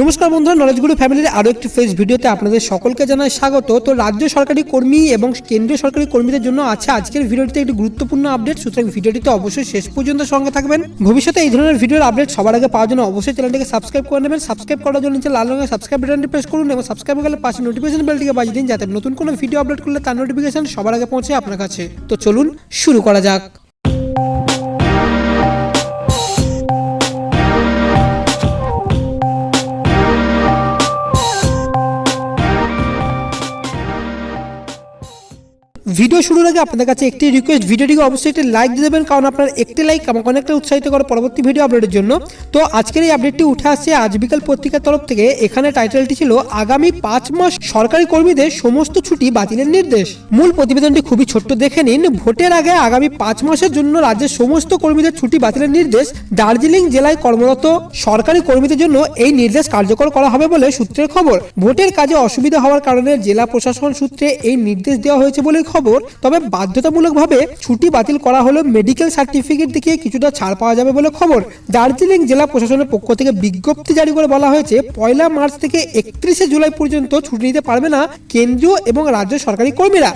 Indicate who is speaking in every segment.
Speaker 1: নমস্কার বন্ধুরা নলেজ গুরু ফ্যামিলির আরও একটি ফেস ভিডিওতে আপনাদের সকলকে জানাই স্বাগত। তো রাজ্য সরকারি কর্মী এবং কেন্দ্রীয় সরকারি কর্মীদের জন্য আছে আজকের ভিডিওটিতে একটি গুরুত্বপূর্ণ আপডেট সুতরাং ভিডিওটিতে অবশ্যই শেষ পর্যন্ত সঙ্গে থাকবেন। ভবিষ্যতে এই ধরনের ভিডিওর আপডেট সবার আগে পাওয়ার জন্য অবশ্যই চ্যানেলটিকে সাবস্ক্রাইব করে নেবেন। সাবস্ক্রাইব করার জন্য নিচে লাল রঙের সাবস্ক্রাইব বাটনটি প্রেস করুন এবং সাবস্ক্রাইব করলে পাশে নোটিফিকেশন বেলটিকে বাজিয়ে দিন যাতে নতুন কোনো ভিডিও আপলোড করলে তার নোটিফিকেশন সবার আগে পৌঁছে আপনার কাছে। তো চলুন শুরু করা যাক। ভিডিও শুরুর আগে আপনাদের কাছে একটি রিকোয়েস্ট ভিডিওটিকে অবশ্যই একটি লাইক দিয়ে দেবেন, কারণ আপনার একটি লাইক আমাকে অনেকটা উৎসাহিত করে পরবর্তী ভিডিও আপলোডের জন্য। তো আজকের এই আপডেটটি উঠে আসছে আজ বিকাল পত্রিকার তরফ থেকে। এখানে টাইটেলটি ছিল, আগামী পাঁচ মাস সরকারি কর্মীদের সমস্ত ছুটি বাতিলের নির্দেশ। মূল প্রতিবেদনটি খুবই ছোট্ট, দেখে নিন। ভোটের আগে আগামী পাঁচ মাসের জন্য রাজ্যের সমস্ত কর্মীদের ছুটি বাতিলের নির্দেশ। দার্জিলিং জেলায় কর্মরত সরকারি কর্মীদের জন্য এই নির্দেশ কার্যকর করা হবে বলে সূত্রের খবর। ভোটের কাজে অসুবিধা হওয়ার কারণে জেলা প্রশাসন সূত্রে এই নির্দেশ দেওয়া হয়েছে বলে খবর। তবে বাধ্যতামূলকভাবে ছুটি বাতিল করা হলে মেডিকেল সার্টিফিকেট দেখিয়ে কিছুটা ছাড় পাওয়া যাবে বলে খবর। দার্জিলিং জেলা প্রশাসনের পক্ষ থেকে বিজ্ঞপ্তি জারি করে বলা হয়েছে, পয়লা মার্চ থেকে একত্রিশে জুলাই পর্যন্ত ছুটি নিতে পারবে না কেন্দ্রীয় এবং রাজ্য সরকারি কর্মীরা।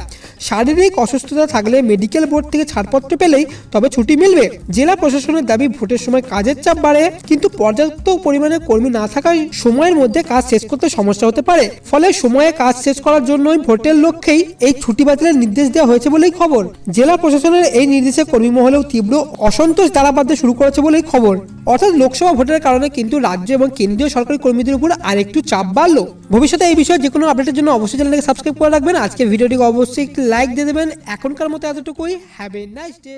Speaker 1: শারীরিক অসুস্থতা থাকলে মেডিকেল বোর্ড থেকে ছাড়পত্র পেলেই তবে ছুটি মিলবে। জেলা প্রশাসনের দাবি, ভোটের সময় কাজের চাপ বাড়ে, কিন্তু পর্যাপ্ত পরিমাণে কর্মী না থাকায় সময়ের মধ্যে কাজ শেষ করতে সমস্যা হতে পারে। ফলে সময়ে কাজ শেষ করার জন্যই ভোটের লক্ষ্যেই এই ছুটি বাতিলের নির্দেশ দেওয়া হয়েছে বলেই খবর। জেলা প্রশাসনের এই নির্দেশে কর্মী মহলেও তীব্র অসন্তোষ তারা বাঁধতে শুরু করেছে বলেই খবর। অর্থাৎ লোকসভা ভোটের কারণে কিন্তু রাজ্য এবং কেন্দ্রীয় সরকারি কর্মীদের উপর আরেকটু চাপ বাড়লো। ভবিষ্যতে এই বিষয়ে যে কোনো আপডেটের জন্য অবশ্যই চ্যানেলকে সাবস্ক্রাইব করে রাখবেন। আজকে ভিডিওটিকে অবশ্যই একটি লাইক দিয়ে দেবেন। এখনকার মতো এতটুকুই। Have a nice day